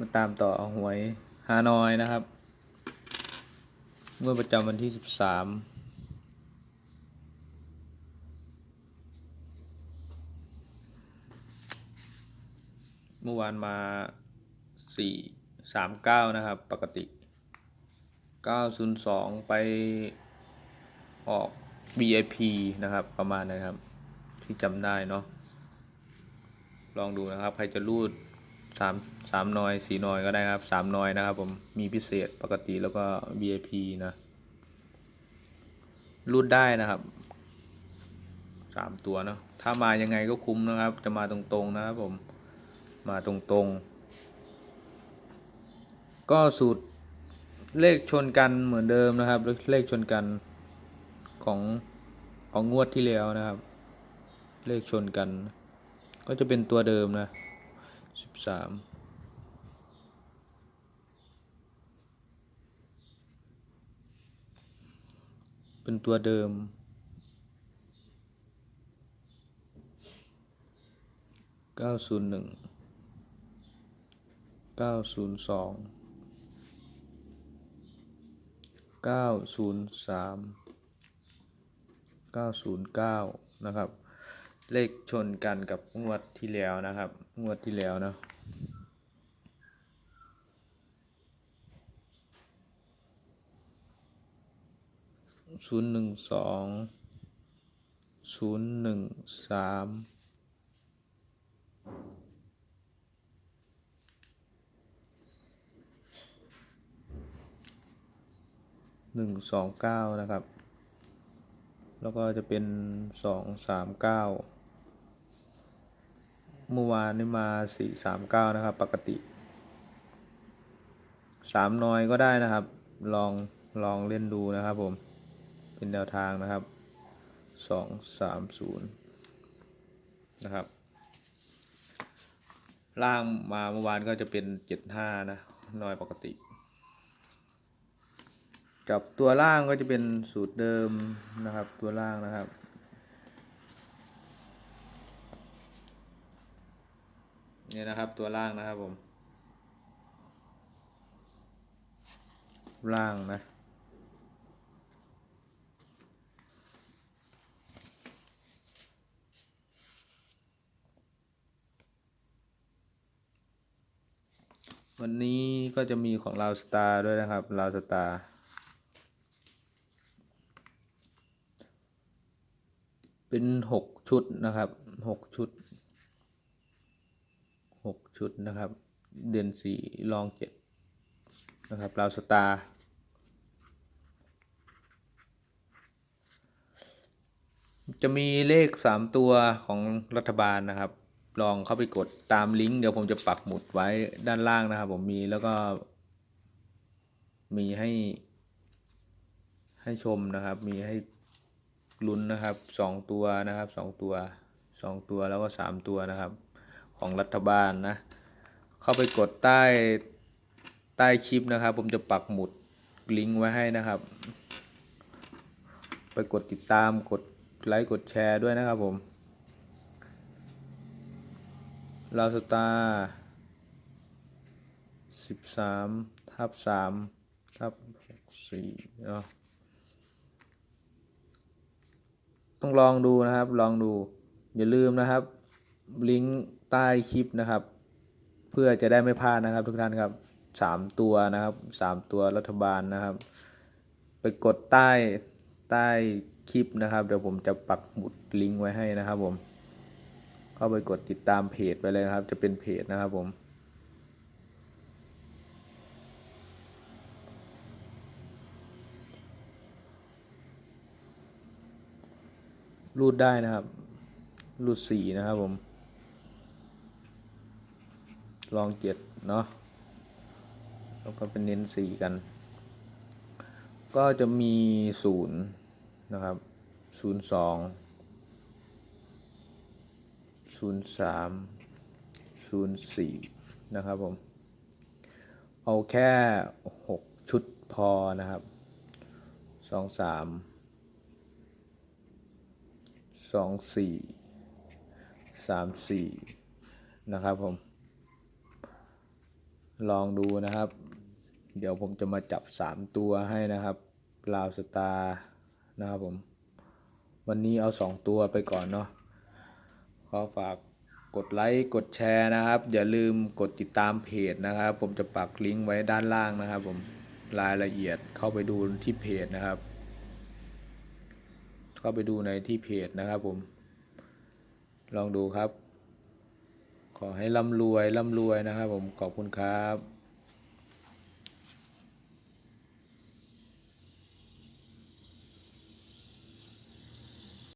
มาตามต่อหวยฮานอยนะครับงวดประจำวันที่สิบสามเมื่อวานมาสี่สามเก้านะครับ ปกติเก้าศูนย์สองไปออก VIP นะครับ ประมาณนะครับ ที่จำได้เนาะลองดูนะครับ ใครจะรูด สามสามนอยสี่นอยก็ได้ครับสามนอยนะครับผมมีพิเศษปกติแล้วก็ VIP นะรูดได้นะครับสามตัวเนาะถ้ามายังไงก็คุ้มนะครับ จะมาตรงๆนะครับผมมาตรงๆ ก็สูตรเลขชนกันเหมือนเดิมนะครับ เลขชนกันของของงวดที่แล้วนะครับ เลขชนกัน ก็จะเป็นตัวเดิมนะ สิบสามเป็นตัวเดิม เก้าศูนย์หนึ่ง เก้าศูนย์สอง เก้าศูนย์สาม เก้าศูนย์เก้านะครับ เลขชนกันกับงวดที่แล้วนะครับ งวดที่แล้วเนาะศูนย์หนึ่งสองศูนย์หนึ่งสามหนึ่งสองเก้านะครับ แล้วก็จะเป็นสองสามเก้า เมื่อวานนี่มาสี่สามเก้านะครับ ปกติสามน้อยก็ได้นะครับ ลองลองเล่นดูนะครับผม เป็นแนวทางนะครับสองสามศูนย์นะครับ ล่างมาเมื่อวานก็จะเป็นเจ็ดห้านะ น้อยปกติกับตัวล่างก็จะเป็นสูตรเดิมนะครับ ตัวล่างนะครับ นี่นะครับตัวล่างนะครับผม ล่างนะ วันนี้ก็จะมีของลาวสตาร์ด้วยนะครับลาวสตาร์เป็นหกชุดนะครับหกชุด หกชุดนะครับ เดือนสี่รองเจ็ดนะครับลาวสตาร์จะมีเลขสามตัวของรัฐบาลนะครับ ลองเข้าไปกดตามลิงก์เดี๋ยวผมจะปักหมุดไว้ด้านล่างนะครับ ผมมีแล้วก็ มีให้ ให้ชมนะครับ มีให้ลุ้นนะครับสองตัวนะครับสองตัวสองตัวแล้วก็สามตัวนะครับ ของรัฐบาลนะ เข้าไปกดใต้ใต้คลิปนะครับ ผมจะปักหมุดลิงก์ไว้ให้นะครับ ไปกดติดตามกดไลค์กดแชร์ด้วยนะครับผมลาวสตาร์สิบสามทับสามทับสี่เนาะต้องลองดูนะครับ ลองดู อย่าลืมนะครับ ลิงก์ ใต้คลิปนะครับ เพื่อจะได้ไม่พลาดนะครับ ทุกท่านครับสามตัวนะครับสามตัวรัฐบาลนะครับ ไปกดใต้ใต้คลิปนะครับ เดี๋ยวผมจะปักหมุดลิงก์ไว้ให้นะครับผมเข้าไปกดติดตามเพจไปเลยนะครับ จะเป็นเพจนะครับผมรูดได้นะครับ รูดสี่นะครับผม ลองเจ็ดเนาะแล้วก็เป็นเน้นสี่กัน ก็จะมีศูนย์นะครับศูนย์สองศูนย์สามศูนย์สี่นะครับผม เอาแค่หกชุดพอนะครับสองสามสองสี่สามสี่นะครับผม ลองดูนะครับ เดี๋ยวผมจะมาจับ 3 ตัวให้นะครับลาวสตาร์นะครับผม วันนี้เอา 2 ตัวไปก่อนเนาะขอฝากกดไลค์กดแชร์นะครับ อย่าลืมกดติดตามเพจนะครับ ผมจะปักลิงก์ไว้ด้านล่างนะครับ ผมรายละเอียดเข้าไปดูที่เพจนะครับ เข้าไปดูในที่เพจนะครับผม ลองดูครับ ขอให้ร่ำรวยร่ำรวยนะครับผมขอบคุณครับ